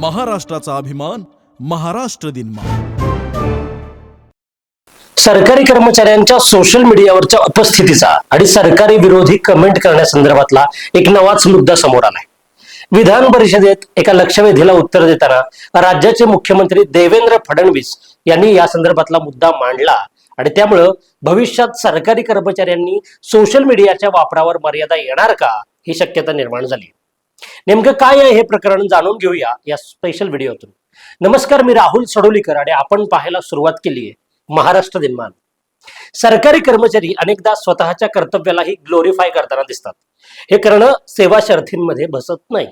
महाराष्ट्राचा अभिमान महाराष्ट्र दिन सरकारी कर्मचाऱ्यांच्या सोशल मीडियावरच्या उपस्थितीचा आणि सरकारी विरोधी कमेंट करण्यासंदर्भातला एक नवाच मुद्दा समोर आलाय. विधान परिषदेत एका लक्षवेधीला उत्तर देताना राज्याचे मुख्यमंत्री देवेंद्र फडणवीस यांनी या संदर्भातला मुद्दा मांडला आणि त्यामुळं भविष्यात सरकारी कर्मचाऱ्यांनी सोशल मीडियाच्या वापरावर मर्यादा येणार का ही शक्यता निर्माण झाली. नेमकं काय आहे हे प्रकरण जाणून घेऊया या स्पेशल व्हिडिओतून नमस्कार मी राहुल सडोलीकर आणि आपण पाहायला सुरुवात केली आहे महाराष्ट्र दिनमान. सरकारी कर्मचारी अनेकदा स्वतःच्या कर्तव्यालाही ग्लोरीफाय करताना दिसतात. हे करणं सेवा शर्थींमध्ये बसत नाही.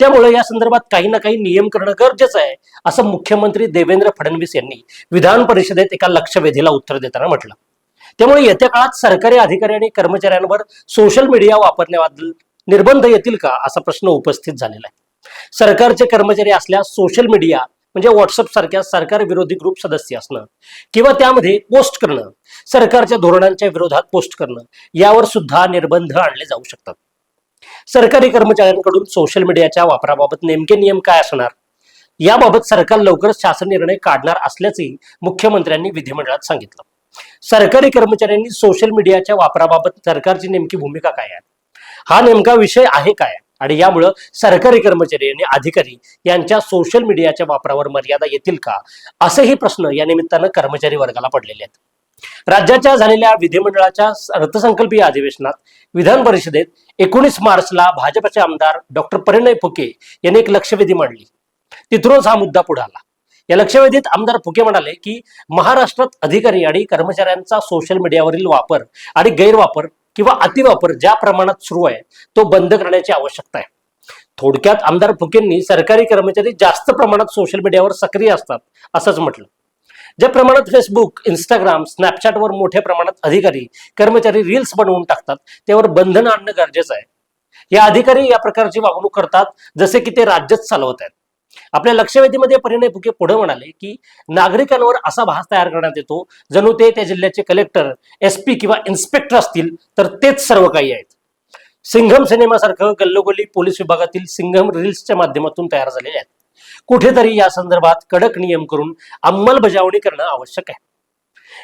त्यामुळे या संदर्भात काही ना काही नियम करणं गरजेचं आहे असं मुख्यमंत्री देवेंद्र फडणवीस यांनी विधान परिषदेत एका लक्षवेधीला उत्तर देताना म्हटलं. त्यामुळे येत्या काळात सरकारी अधिकारी आणि कर्मचाऱ्यांवर सोशल मीडिया वापरण्याबद्दल निर्बंध येतील का असा प्रश्न उपस्थित झालेला आहे. सरकारचे कर्मचारी असल्यास सोशल मीडिया म्हणजे व्हॉट्सअप सारख्या सरकार विरोधी ग्रुप सदस्य असणं किंवा त्यामध्ये पोस्ट करणं सरकारच्या धोरणांच्या विरोधात पोस्ट करणं यावर सुद्धा निर्बंध आणले जाऊ शकतात. सरकारी कर्मचाऱ्यांकडून सोशल मीडियाच्या वापराबाबत नेमके नियम काय असणार? याबाबत सरकार लवकरच शासन निर्णय काढणार असल्याचेही मुख्यमंत्र्यांनी विधिमंडळात सांगितलं. सरकारी कर्मचाऱ्यांनी सोशल मीडियाच्या वापराबाबत सरकारची नेमकी भूमिका काय आहे? हा नेमका विषय आहे काय? आणि यामुळं सरकारी कर्मचारी आणि अधिकारी यांच्या सोशल मीडियाच्या वापरावर मर्यादा येतील का? असेही प्रश्न या निमित्तानं कर्मचारी वर्गाला पडलेले आहेत. राज्याच्या झालेल्या विधिमंडळाच्या अर्थसंकल्पीय अधिवेशनात विधान परिषदेत एकोणीस मार्चला भाजपचे आमदार डॉक्टर परिणय फुके यांनी एक लक्षवेधी मांडली. तिथूनच हा मुद्दा पुढे आला. या लक्षवेधीत आमदार फुके म्हणाले की महाराष्ट्रात अधिकारी आणि कर्मचाऱ्यांचा सोशल मीडियावरील वापर आणि गैरवापर किंवा अतिवापर ज्या प्रमाणात सुरू आहे तो बंद करण्याची आवश्यकता आहे. थोडक्यात आमदार फुकेंनी सरकारी कर्मचारी जास्त प्रमाणात सोशल मीडियावर सक्रिय असतात असंच म्हटलं. ज्या प्रमाणात फेसबुक इंस्टाग्राम स्नॅपचॅटवर मोठ्या प्रमाणात अधिकारी कर्मचारी रील्स बनवून टाकतात त्यावर बंधन आणणं गरजेचं आहे. या अधिकारी या प्रकारची वागणूक करतात जसे की ते राज्यच चालवत आहेत. आपल्या लक्षवेधीमध्ये परिणय फुके पुढे म्हणाले की नागरिकांवर असा भास तयार करण्यात येतो जणू ते त्या जिल्ह्याचे कलेक्टर एस पी किंवा इन्स्पेक्टर असतील तर तेच सर्व काही आहेत. सिंघम सिनेमासारखं गल्लोगल्ली पोलीस विभागातील सिंघम रील्सच्या माध्यमातून तयार झालेले आहेत. कुठेतरी या संदर्भात कडक नियम करून अंमलबजावणी करणं आवश्यक आहे.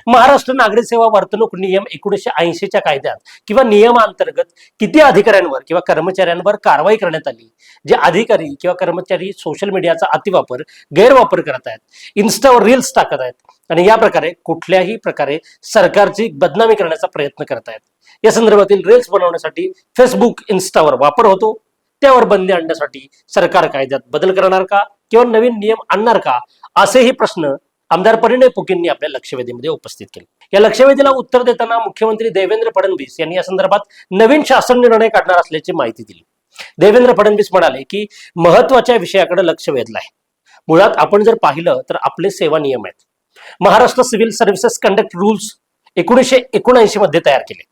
महाराष्ट्र नागरिक सेवा वर्तणूक नियम एकोणीसशे ऐंशीच्या कायद्यात किंवा नियमांतर्गत किती अधिकाऱ्यांवर किंवा कर्मचाऱ्यांवर कारवाई करण्यात आली? जे अधिकारी किंवा कर्मचारी सोशल मीडियाचा अतिवापर गैरवापर करत आहेत इन्स्टावर रील्स टाकत आहेत आणि या प्रकारे कुठल्याही प्रकारे सरकारची बदनामी करण्याचा प्रयत्न करत आहेत. या संदर्भातील रील्स बनवण्यासाठी फेसबुक इन्स्टावर वापर होतो. त्यावर बंदी आणण्यासाठी सरकार कायद्यात बदल करणार का? किंवा नवीन नियम आणणार का? असेही प्रश्न आमदार परिणय फुकेंनी आपल्या लक्षवेधीमध्ये उपस्थित केले. या लक्षवेधीला उत्तर देताना मुख्यमंत्री देवेंद्र फडणवीस यांनी या संदर्भात नवीन शासन निर्णय काढणार असल्याची माहिती दिली. देवेंद्र फडणवीस म्हणाले की महत्त्वाच्या विषयाकडे लक्ष वेधलं आहे मुळात आपण जर पाहिलं तर आपले सेवा नियम आहेत. Maharashtra civil services conduct rules एकोणीसशे एकोणऐंशी मध्ये तयार केले.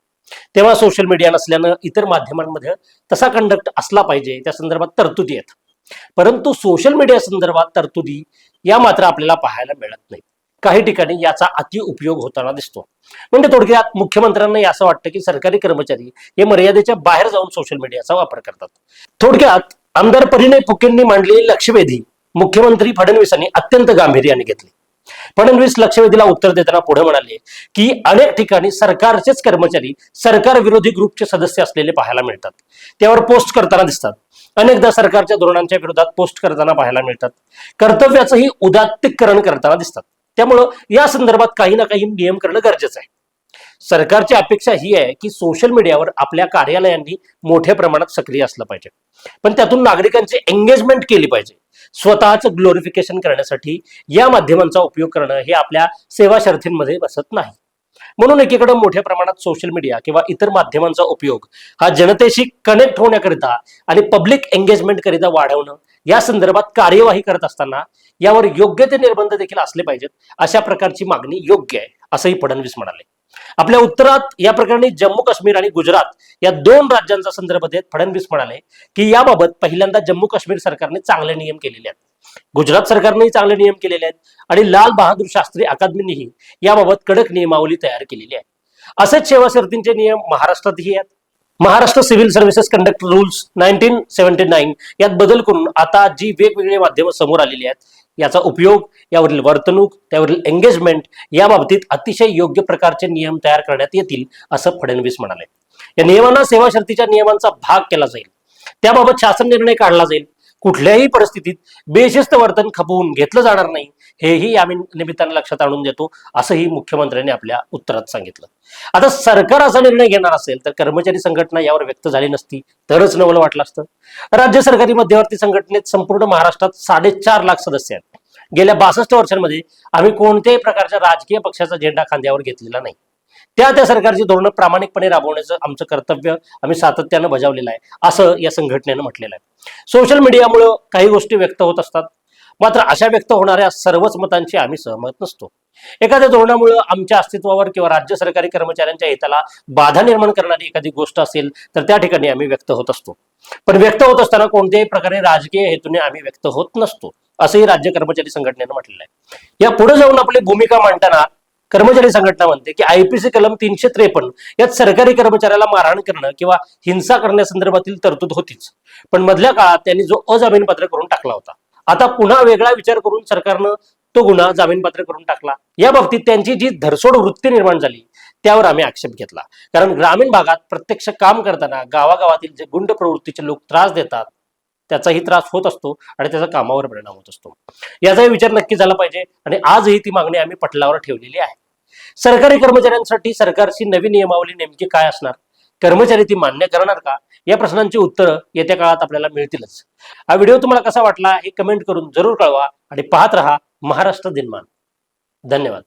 तेव्हा सोशल मीडिया नसल्यानं इतर माध्यमांमध्ये तसा कंडक्ट असला पाहिजे. त्या संदर्भात तरतुदी आहेत. परंतु सोशल मीडिया संदर्भात तरतुदी या मात्र आपल्याला पाहायला मिळत नाही. काही ठिकाणी याचा अति उपयोग होताना दिसतो. म्हणजे थोडक्यात मुख्यमंत्र्यांना असं वाटतं की सरकारी कर्मचारी हे मर्यादेच्या बाहेर जाऊन सोशल मीडियाचा वापर करतात. थोडक्यात आमदार परिणय फुकेंनी मांडलेली लक्षवेधी मुख्यमंत्री फडणवीसांनी अत्यंत गांभीर्याने घेतली. फडणवीस लक्षवेधीला उत्तर देताना पुढे म्हणाले की अनेक ठिकाणी सरकारचेच कर्मचारी सरकार विरोधी ग्रुपचे सदस्य असलेले पाहायला मिळतात. त्यावर पोस्ट करताना दिसतात. अनेकदा सरकारच्या धोरणांच्या विरोधात पोस्ट करताना पाहायला मिळतात. कर्तव्याचंही उदात्तीकरण करताना दिसतात. त्यामुळं या संदर्भात काही ना काही नियम करणं गरजेचं आहे. सरकारची अपेक्षा ही आहे की सोशल मीडियावर आपल्या कार्यालयांनी मोठ्या प्रमाणात सक्रिय असलं पाहिजे. पण त्यातून नागरिकांची एंगेजमेंट केली पाहिजे. स्वतःचं ग्लोरिफिकेशन करण्यासाठी या माध्यमांचा उपयोग करणं हे आपल्या सेवा शर्थींमध्ये बसत नाही. म्हणून एकीकडे मोठ्या प्रमाणात सोशल मीडिया किंवा इतर माध्यमांचा उपयोग हा जनतेशी कनेक्ट होण्याकरिता आणि पब्लिक एंगेजमेंट करिता वाढवणं या संदर्भात कार्यवाही करत असताना यावर योग्य ते निर्बंध देखील असले पाहिजेत अशा प्रकारची मागणी योग्य आहे असंही फडणवीस म्हणाले. आपल्या उत्तरात या प्रकरणी जम्मू काश्मीर आणि गुजरात या दोन राज्यांचा संदर्भ देत फडणवीस म्हणाले की याबाबत पहिल्यांदा जम्मू काश्मीर सरकारने चांगले नियम केलेले आहेत. गुजरात सरकारनेही चांगले नियम केलेले आहेत आणि लाल बहादूर शास्त्री अकादमीनेही याबाबत कडक नियमावली तयार केलेली आहे. असेच सेवा शर्तींचे नियम महाराष्ट्रातही आहेत. Maharashtra civil services conduct rules nineteen seventy nine यात बदल करून आता जी वेगवेगळी माध्यमं समोर आलेली आहेत याचा उपयोग यावरील वर्तणूक त्यावरील एंगेजमेंट या बाबतीत अतिशय योग्य प्रकारचे नियम तयार करण्यात येतील असं फडणवीस म्हणाले. या नियमांना सेवा शर्तीच्या नियमांचा भाग केला जाईल. त्याबाबत शासन निर्णय काढला जाईल. कुठल्याही परिस्थितीत बेशिस्त वर्तन खपवून घेतलं जाणार नाही हेही आम्ही निमित्तानं लक्षात आणून देतो असंही मुख्यमंत्र्यांनी आपल्या उत्तरात सांगितलं. आता सरकार असा निर्णय घेणार असेल तर कर्मचारी संघटना यावर व्यक्त झाली नसती तरच नवलं वाटलं असतं. राज्य सरकारी मध्यवर्ती संघटनेत संपूर्ण महाराष्ट्रात साडेचार लाख सदस्य आहेत. गेल्या बासष्ट वर्षांमध्ये आम्ही कोणत्याही प्रकारच्या राजकीय पक्षाचा झेंडा खांद्यावर घेतलेला नाही. त्या त्या सरकारची धोरणं प्रामाणिकपणे राबवण्याचं आमचं कर्तव्य आम्ही सातत्यानं बजावलेलं आहे असं या संघटनेनं म्हटलेलं आहे. सोशल मीडियामुळं काही गोष्टी व्यक्त होत असतात मात्र अशा व्यक्त होणाऱ्या सर्वच मतांशी आम्ही सहमत नसतो. एखाद्या धोरणामुळं आमच्या अस्तित्वावर किंवा राज्य सरकारी कर्मचाऱ्यांच्या हिताला बाधा निर्माण करणारी एखादी गोष्ट असेल तर त्या ठिकाणी आम्ही व्यक्त होत असतो. पण व्यक्त होत असताना कोणत्याही प्रकारे राजकीय हेतूने आम्ही व्यक्त होत नसतो. असंही राज्य कर्मचारी संघटनेनं म्हटलेलं आहे. या पुढे जाऊन आपली भूमिका मांडताना कर्मचारी संघटना म्हणते की आयपीसी कलम तीनशे त्रेपन्न यात सरकारी कर्मचाऱ्याला मारहाण करणं किंवा हिंसा करण्यासंदर्भातील तरतूद होतीच. पण मधल्या काळात त्यांनी जो अजामीनपात्र करून टाकला होता. आता पुन्हा वेगळा विचार करून सरकारनं तो गुन्हा जामीनपात्र करून टाकला. या बाबतीत त्यांची जी धरसोड वृत्ती निर्माण झाली त्यावर आम्ही आक्षेप घेतला. कारण ग्रामीण भागात प्रत्यक्ष काम करताना गावागावातील जे गुंड प्रवृत्तीचे लोक त्रास देतात त्याचाही त्रास होत असतो आणि त्याचा कामावर परिणाम होत असतो. याचाही विचार नक्की झाला पाहिजे आणि आजही ती मागणी आम्ही पटलावर ठेवलेली आहे. सरकारी कर्मचाऱ्यांसाठी सरकारची नवी नियमावली नेमकी काय असणार? कर्मचारी ती मान्य करणार का? या प्रश्नांची उत्तरं येत्या काळात आपल्याला मिळतीलच. हा व्हिडिओ तुम्हाला कसा वाटला हे कमेंट करून जरूर कळवा आणि पाहत रहा महाराष्ट्र दिनमान. धन्यवाद.